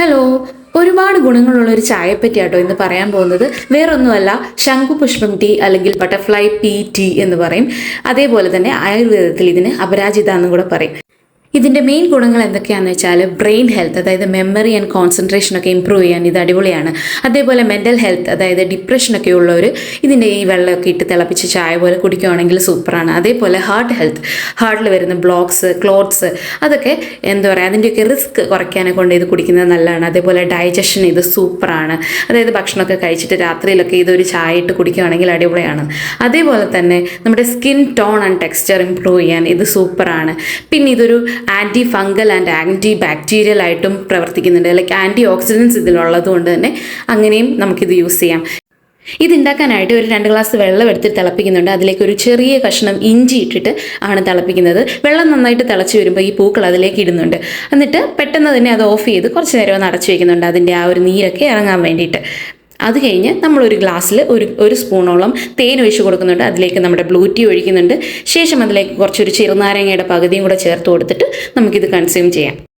Hello ഒരുപാട് ഗുണങ്ങളുള്ള ഒരു ചായയെ ആട്ടോ ഇന്ന് പറയാൻ പോകുന്നത്. വേറൊന്നുമല്ല ശംഖുപുഷ്പം ടീ അല്ലെങ്കിൽ ബട്ടർഫ്ലൈ പി ടീ എന്ന് പറയും. അതേപോലെ തന്നെ ആയുർവേദത്തിൽ ഇതിന് അപരാജിത എന്നും കൂടെ പറയും. ഇതിന്റെ മെയിൻ ഗുണങ്ങൾ എന്തൊക്കെയാണെന്ന് വെച്ചാൽ ബ്രെയിൻ ഹെൽത്ത് അതായത് മെമ്മറി ആൻഡ് കോൺസെൻട്രേഷൻ ഒക്കെ ഇമ്പ്രൂവ് ചെയ്യാൻ ഇത് അടിപൊളിയാണ്. അതേപോലെ മെന്റൽ ഹെൽത്ത് അതായത് ഡിപ്രഷനൊക്കെ ഉള്ളവർ ഇതിന്റെ ഈ വെള്ളമൊക്കെ ഇട്ട് തിളപ്പിച്ച് ചായ പോലെ കുടിക്കുകയാണെങ്കിൽ സൂപ്പറാണ്. അതേപോലെ ഹാർട്ട് ഹെൽത്ത് ഹാർട്ടിൽ വരുന്ന ബ്ലോക്സ് ക്ലോട്ട്സ് അതൊക്കെ എന്താ പറയുക അതിന്റെയൊക്കെ റിസ്ക് കുറയ്ക്കാനെ കൊണ്ട് ഇത് കുടിക്കുന്നത് നല്ലതാണ്. അതേപോലെ ഡൈജഷൻ ഇത് സൂപ്പറാണ്. അതായത് ഭക്ഷണമൊക്കെ കഴിച്ചിട്ട് രാത്രിയിലൊക്കെ ഇതൊരു ചായ ഇട്ട് കുടിക്കുകയാണെങ്കിൽ അടിപൊളിയാണ്. അതേപോലെ തന്നെ നമ്മുടെ skin tone and texture improve ചെയ്യാൻ ഇത് സൂപ്പറാണ്. പിന്നെ ഇതൊരു anti fungal and anti bacterial ആയിട്ടും പ്രവർത്തിക്കുന്നുണ്ട്. ലൈക്ക് ആന്റി ഓക്സിഡൻസ് ഇതിലുള്ളത് കൊണ്ട് തന്നെ അങ്ങനെയും നമുക്കിത് യൂസ് ചെയ്യാം. ഇതുണ്ടാക്കാനായിട്ട് ഒരു രണ്ട് ഗ്ലാസ് വെള്ളം എടുത്ത് തിളപ്പിക്കുന്നുണ്ട്. അതിലേക്ക് ഒരു ചെറിയ കഷ്ണം ഇഞ്ചി ഇട്ടിട്ട് ആണ് തിളപ്പിക്കുന്നത്. വെള്ളം നന്നായിട്ട് തിളച്ച് വരുമ്പോൾ ഈ പൂക്കൾ അതിലേക്ക് ഇടുന്നുണ്ട്. എന്നിട്ട് പെട്ടെന്ന് തന്നെ അത് ഓഫ് ചെയ്ത് കുറച്ച് നേരം ഒന്ന് അടച്ചു വയ്ക്കുന്നുണ്ട് അതിന്റെ ആ ഒരു നീരൊക്കെ ഇറങ്ങാൻ വേണ്ടിയിട്ട്. അത് കഴിഞ്ഞ് നമ്മൾ ഒരു ഗ്ലാസ്സിൽ ഒരു ഒരു സ്പൂണോളം തേൻ ഒഴിച്ച് കൊടുക്കുന്നുണ്ട്. അതിലേക്ക് നമ്മുടെ ബ്ലൂ ടീ ഒഴിക്കുന്നുണ്ട്. ശേഷം അതിലേക്ക് കുറച്ചൊരു ചെറുനാരങ്ങയുടെ പകുതിയും കൂടെ ചേർത്ത് കൊടുത്തിട്ട് നമുക്കിത് കൺസ്യൂം ചെയ്യാം.